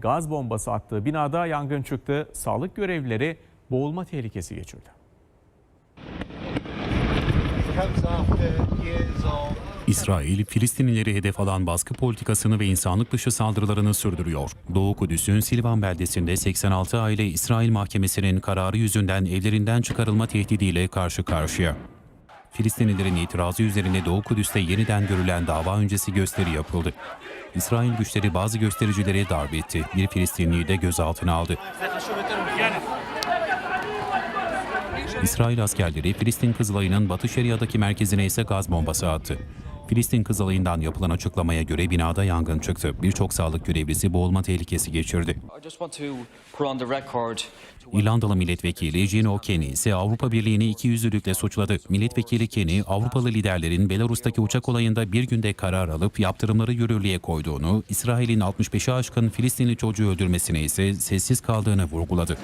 Gaz bombası attığı binada yangın çıktı. Sağlık görevlileri boğulma tehlikesi geçirdi. İsrail, Filistinlileri hedef alan baskı politikasını ve insanlık dışı saldırılarını sürdürüyor. Doğu Kudüs'ün Silvan beldesinde 86 aile İsrail mahkemesinin kararı yüzünden evlerinden çıkarılma tehdidiyle karşı karşıya. Filistinlilerin itirazı üzerine Doğu Kudüs'te yeniden görülen dava öncesi gösteri yapıldı. İsrail güçleri bazı göstericileri darp etti. Bir Filistinliyi de gözaltına aldı. İsrail askerleri Filistin Kızılayı'nın Batı Şeria'daki merkezine ise gaz bombası attı. Filistin Kızılayı'ndan yapılan açıklamaya göre binada yangın çıktı. Birçok sağlık görevlisi boğulma tehlikesi geçirdi. İrlandalı milletvekili Gino Kenny ise Avrupa Birliği'ni ikiyüzlülükle suçladı. Milletvekili Kenny, Avrupalı liderlerin Belarus'taki uçak olayında bir günde karar alıp yaptırımları yürürlüğe koyduğunu, İsrail'in 65'i aşkın Filistinli çocuğu öldürmesine ise sessiz kaldığını vurguladı.